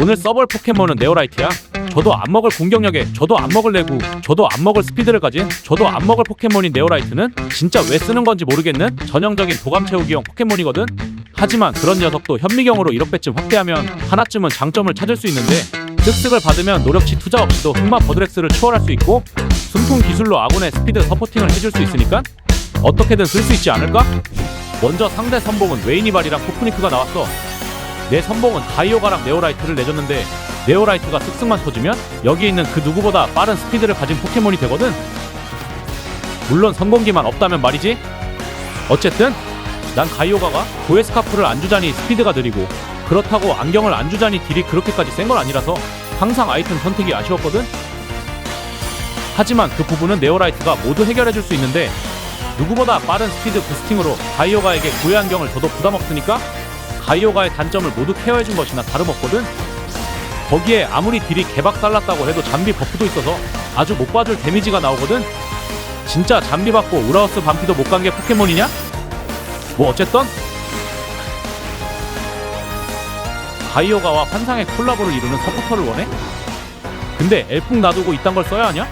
오늘 써볼 포켓몬은 네오라이트야. 저도 안 먹을 공격력에, 저도 안 먹을 내구, 저도 안 먹을 스피드를 가진, 저도 안 먹을 포켓몬인 네오라이트는 진짜 왜 쓰는 건지 모르겠는 전형적인 도감 채우기용 포켓몬이거든. 하지만 그런 녀석도 현미경으로 1억배쯤 확대하면 하나쯤은 장점을 찾을 수 있는데 쓱쓱을 받으면 노력치 투자 없이도 흑마 버드렉스를 추월할 수 있고 숨통 기술로 아군의 스피드 서포팅을 해줄 수 있으니까 어떻게든 쓸 수 있지 않을까? 먼저 상대 선봉은 웨이니발이랑 코프니크가 나왔어. 내 선봉은 다이오가랑 네오라이트를 내줬는데 네오라이트가 쓱쓱만 터지면 여기 있는 그 누구보다 빠른 스피드를 가진 포켓몬이 되거든. 물론 성공기만 없다면 말이지. 어쨌든 난 가이오가가 고에스카프를 안 주자니 스피드가 느리고 그렇다고 안경을 안 주자니 딜이 그렇게까지 센 건 아니라서 항상 아이템 선택이 아쉬웠거든. 하지만 그 부분은 네오라이트가 모두 해결해 줄 수 있는데 누구보다 빠른 스피드 부스팅으로 가이오가에게 구애 안경을 줘도 부담 없으니까 가이오가의 단점을 모두 케어해 준 것이나 다름없거든. 거기에 아무리 딜이 개박 달랐다고 해도 잠비 버프도 있어서 아주 못 봐줄 데미지가 나오거든. 진짜 잠비 받고 우라우스 반피도 못 간 게 포켓몬이냐? 뭐 어쨌든 가이오가와 환상의 콜라보를 이루는 서포터를 원해? 근데 엘풍 놔두고 이딴 걸 써야 하냐?